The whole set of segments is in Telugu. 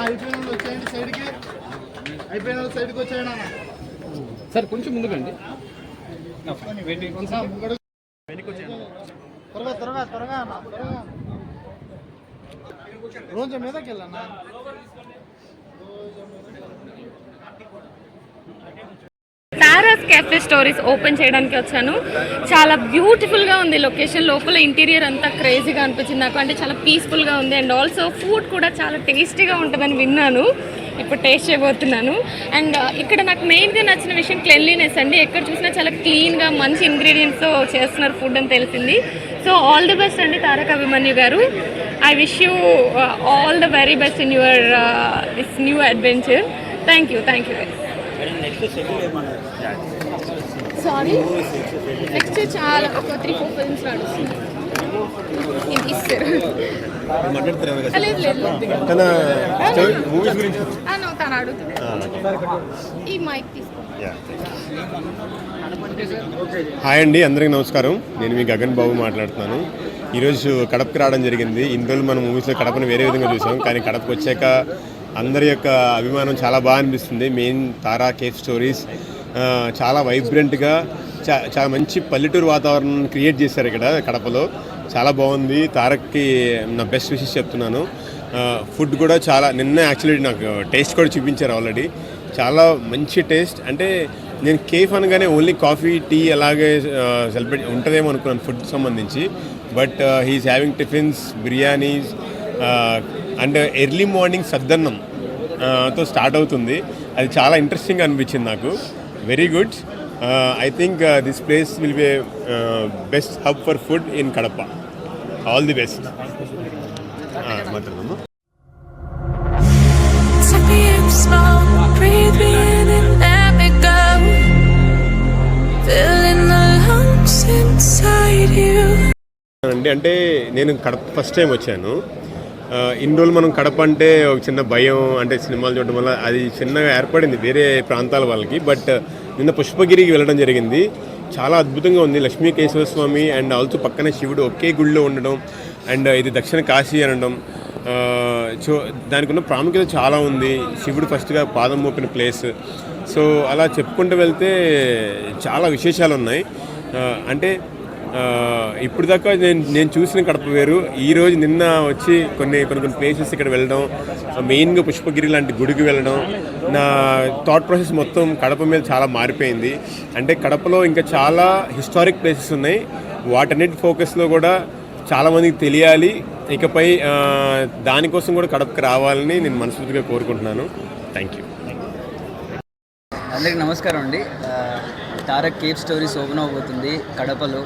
అయిపోయిన సైడ్కి అయిపోయిన సైడ్కి సార్ కొంచెం ముందుకండి వెనక్కి వచ్చేయండి. త్వరగా త్వరగా త్వరగా అన్న త్వరగా రోజు మీదకి వెళ్ళన్నా తారాస్ క్యాఫే స్టోరీస్ ఓపెన్ చేయడానికి వచ్చాను. చాలా బ్యూటిఫుల్గా ఉంది లొకేషన్ లోపల ఇంటీరియర్ అంతా క్రేజీగా అనిపించింది నాకు. అంటే చాలా పీస్ఫుల్గా ఉంది. అండ్ ఆల్సో ఫుడ్ కూడా చాలా టేస్టీగా ఉంటుందని విన్నాను. ఇప్పుడు టేస్ట్ చేయబోతున్నాను. అండ్ uh, ఇక్కడ నాకు మెయిన్గా నచ్చిన విషయం క్లెన్లీనెస్ అండి. ఎక్కడ చూసినా చాలా క్లీన్గా మంచి ఇంగ్రీడియంట్స్తో చేస్తున్నారు ఫుడ్ అని తెలిసింది. సో ఆల్ ది బెస్ట్ అండి తారక అభిమన్యు గారు. I wish you all the very best in your this new adventure thank you thank you sorry next చాలా ఒక త్రీ ఫోర్ ఫిల్మ్స్ నడుస్తుంది. తను అడుగుతుంది. ఈ మైక్ తీసుకో. హాయ్ అండి అందరికీ నమస్కారం. నేను మీ గగన్ బాబు మాట్లాడుతున్నాను. ఈరోజు కడపకి రావడం జరిగింది. ఇన్ని రోజులు మనం మూవీస్లో కడపను వేరే విధంగా చూసాం. కానీ కడపకు వచ్చాక అందరి యొక్క అభిమానం చాలా బాగా అనిపిస్తుంది. మెయిన్ తారా కేఫ్ స్టోరీస్ చాలా వైబ్రెంట్గా చా చాలా మంచి పల్లెటూరు వాతావరణం క్రియేట్ చేశారు ఇక్కడ కడపలో. చాలా బాగుంది. తారక్కి నా బెస్ట్ విషెస్ చెప్తున్నాను. ఫుడ్ కూడా చాలా నిన్న యాక్చువల్లీ నాకు టేస్ట్ కూడా చూపించారు ఆల్రెడీ. చాలా మంచి టేస్ట్. అంటే నేను కేఫ్ అనగానే ఓన్లీ కాఫీ టీ అలాగే సెలబ్రేట్ ఉంటుందేమో అనుకున్నాను ఫుడ్ సంబంధించి. But he's having tiffins biryanis and early morning సద్దన్నం తో స్టార్ట్ అవుతుంది. అది చాలా ఇంట్రెస్టింగ్ అనిపించింది నాకు. Very good I think this place will be best hub for food in Kadapa all the best మాట్లాడదామా? అండి అంటే నేను కడప ఫస్ట్ టైం వచ్చాను. ఇన్ని రోజులు మనం కడప అంటే ఒక చిన్న భయం అంటే సినిమాలు చూడడం వల్ల అది చిన్నగా ఏర్పడింది వేరే ప్రాంతాల వాళ్ళకి. బట్ నిన్న పుష్పగిరికి వెళ్ళడం జరిగింది. చాలా అద్భుతంగా ఉంది. లక్ష్మీ కేశవ స్వామి అండ్ ఆల్సో పక్కన శివుడు ఒకే గుడిలో ఉండడం అండ్ ఇది దక్షిణ కాశీ అనడం. సో చో దానికి ఉన్న ప్రాముఖ్యత చాలా ఉంది. శివుడు ఫస్ట్గా పాదం మోపిన ప్లేస్ సో అలా చెప్పుకుంటూ వెళ్తే చాలా విశేషాలు ఉన్నాయి అంటే ఇప్పుడు దాకా నేను నేను చూసిన కడప వేరు. ఈరోజు నిన్న వచ్చి కొన్ని కొన్ని కొన్ని ప్లేసెస్ ఇక్కడ వెళ్ళడం మెయిన్గా పుష్పగిరి లాంటి గుడికి వెళ్ళడం నా థాట్ ప్రాసెస్ మొత్తం కడప మీద చాలా మారిపోయింది. అంటే కడపలో ఇంకా చాలా హిస్టారిక్ ప్లేసెస్ ఉన్నాయి. వాటన్నిటి ఫోకస్లో కూడా చాలామందికి తెలియాలి. ఇకపై దానికోసం కూడా కడపకి రావాలని నేను మనస్ఫూర్తిగా కోరుకుంటున్నాను. థ్యాంక్ యూ అందరికీ నమస్కారం అండి. తారక్ కేఫ్ స్టోరీస్ ఓపెన్ అవబోతుంది కడపలో.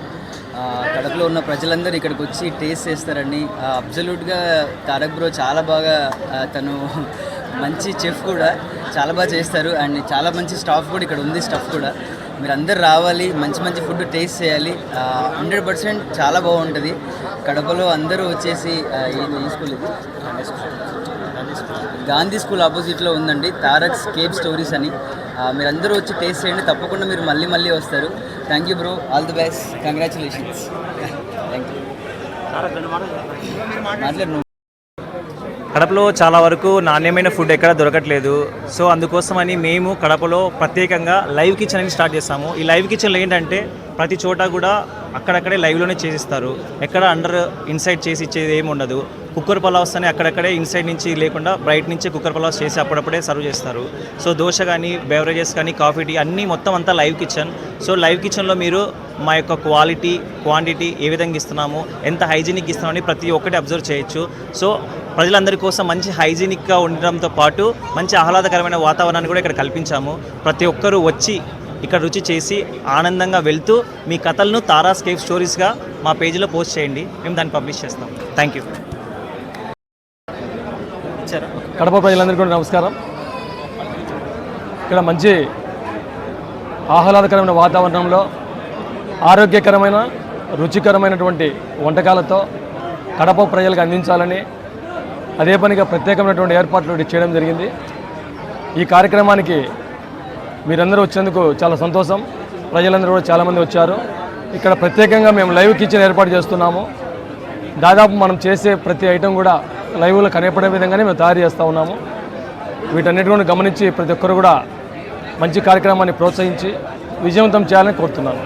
కడపలో ఉన్న ప్రజలందరూ ఇక్కడికి వచ్చి టేస్ట్ చేస్తారండి. అబ్జల్యూట్గా తారక్ బ్రో చాలా బాగా తను మంచి చెఫ్ కూడా చాలా బాగా చేస్తారు. అండ్ చాలా మంచి స్టాఫ్ కూడా ఇక్కడ ఉంది స్టాఫ్ కూడా. మీరు అందరు రావాలి మంచి మంచి ఫుడ్ టేస్ట్ చేయాలి. హండ్రెడ్ పర్సెంట్ చాలా బాగుంటుంది. కడపలో అందరూ వచ్చేసి ఆ, ఇది గాంధీ స్కూల్ ఆపోజిట్లో ఉందండి తారక్స్ కేప్ స్టోరీస్ అని. మీరందరూ వచ్చి టేస్ట్ చేయండి తప్పకుండా మీరు మళ్ళీ మళ్ళీ వస్తారు. Thank you bro all the best congratulations thank you మాట్లాడు కడపలో చాలా వరకు నాణ్యమైన ఫుడ్ ఎక్కడ దొరకట్లేదు. సో అందుకోసమని మేము కడపలో ప్రత్యేకంగా లైవ్ కిచెన్ అని స్టార్ట్ చేస్తాము. ఈ లైవ్ కిచెన్లో ఏంటంటే ప్రతి చోట కూడా అక్కడక్కడే లైవ్లోనే చేసిస్తారు. ఎక్కడ అండర్ ఇన్సైడ్ చేసి ఇచ్చేది ఏమి ఉండదు కుక్కర్ పలావ్స్ అని అక్కడక్కడే ఇన్సైడ్ నుంచి లేకుండా బయట నుంచి కుక్కర్ పలావ్స్ చేసి అప్పుడప్పుడే సర్వ్ చేస్తారు. సో దోశ కానీ బెవరేజెస్ కానీ కాఫీ టీ అన్నీ మొత్తం అంతా లైవ్ కిచెన్ సో లైవ్ కిచెన్లో మీరు మా యొక్క క్వాలిటీ క్వాంటిటీ ఏ విధంగా ఇస్తున్నాము ఎంత హైజీనిక్ ఇస్తున్నామని ప్రతి ఒక్కటి అబ్జర్వ్ చేయొచ్చు. సో ప్రజలందరి కోసం మంచి హైజీనిక్గా ఉండడంతో పాటు మంచి ఆహ్లాదకరమైన వాతావరణాన్ని కూడా ఇక్కడ కల్పించాము. ప్రతి ఒక్కరూ వచ్చి ఇక్కడ రుచి చేసి ఆనందంగా వెళ్తూ మీ కథలను తారా స్కేప్ స్టోరీస్గా మా పేజీలో పోస్ట్ చేయండి. మేము దాన్ని పబ్లిష్ చేస్తాం. థ్యాంక్ యూ కడప ప్రజలందరికీ కూడా నమస్కారం. ఇక్కడ మంచి ఆహ్లాదకరమైన వాతావరణంలో ఆరోగ్యకరమైన రుచికరమైనటువంటి వంటకాలతో కడప ప్రజలకు అందించాలని అదే పనిగా ప్రత్యేకమైనటువంటి ఏర్పాట్లు చేయడం జరిగింది. ఈ కార్యక్రమానికి మీరందరూ వచ్చేందుకు చాలా సంతోషం. ప్రజలందరూ కూడా చాలామంది వచ్చారు. ఇక్కడ ప్రత్యేకంగా మేము లైవ్ కిచెన్ ఏర్పాటు చేస్తున్నాము. దాదాపు మనం చేసే ప్రతి ఐటెం కూడా లైవ్లో కనపడే విధంగానే మేము తయారు చేస్తూ ఉన్నాము. వీటన్నిటి కూడా గమనించి ప్రతి ఒక్కరు కూడా మంచి కార్యక్రమాన్ని ప్రోత్సహించి విజయవంతం చేయాలని కోరుతున్నాను.